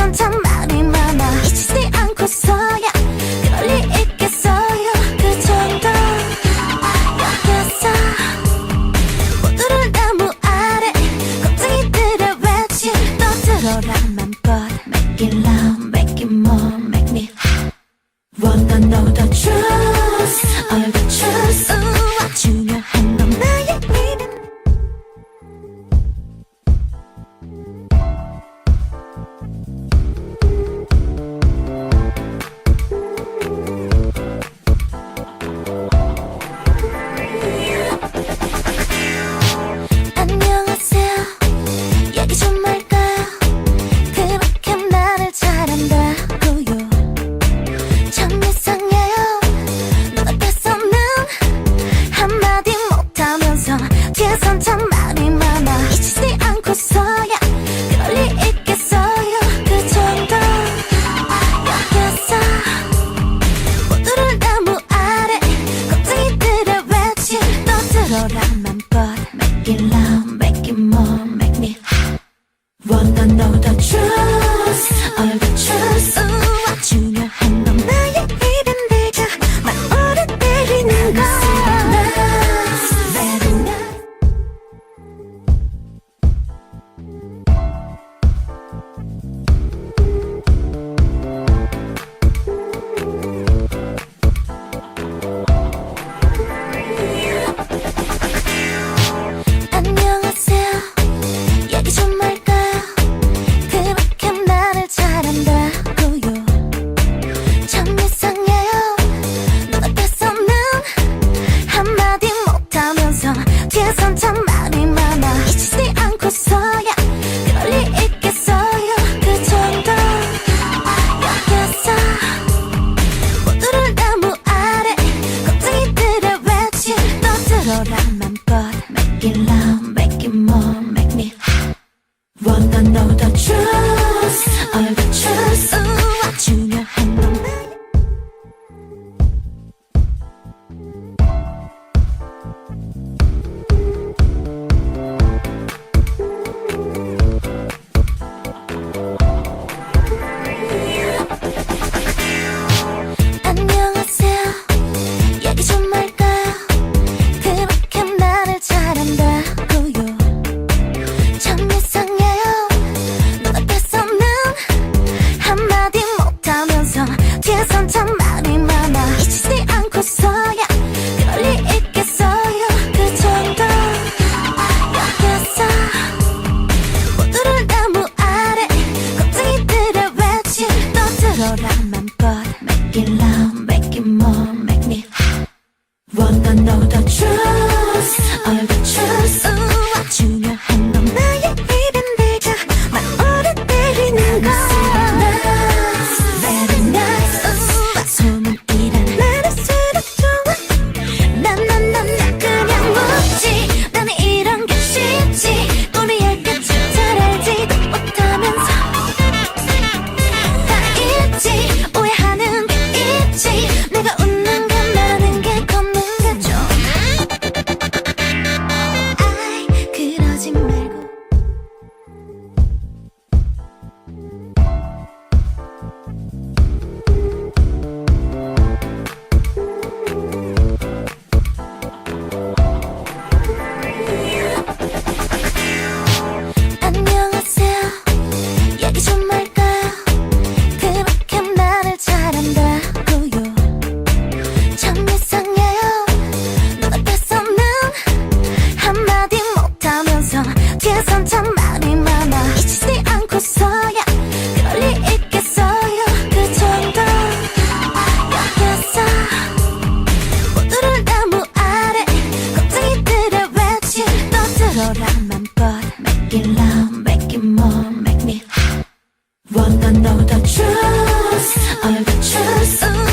넌 참 말이 많아 잊지 않고서야 그럴 리 있겠어요 그 정도 여기서 모두를 나무 아래 겁쟁이들의 외침 떠들어라 맘껏 Make it love, make it more, make me hot Wanna know the truth 뒤에선 참 말이 많아. 잊히지 않고서야 그럴 리 있겠어요. 그 정도 여기서 모두를 나무 아래 겁쟁이들의 외침 너 들어라 맘껏 Make it loud, make it more, make me hot Wanna know the truth, all the truth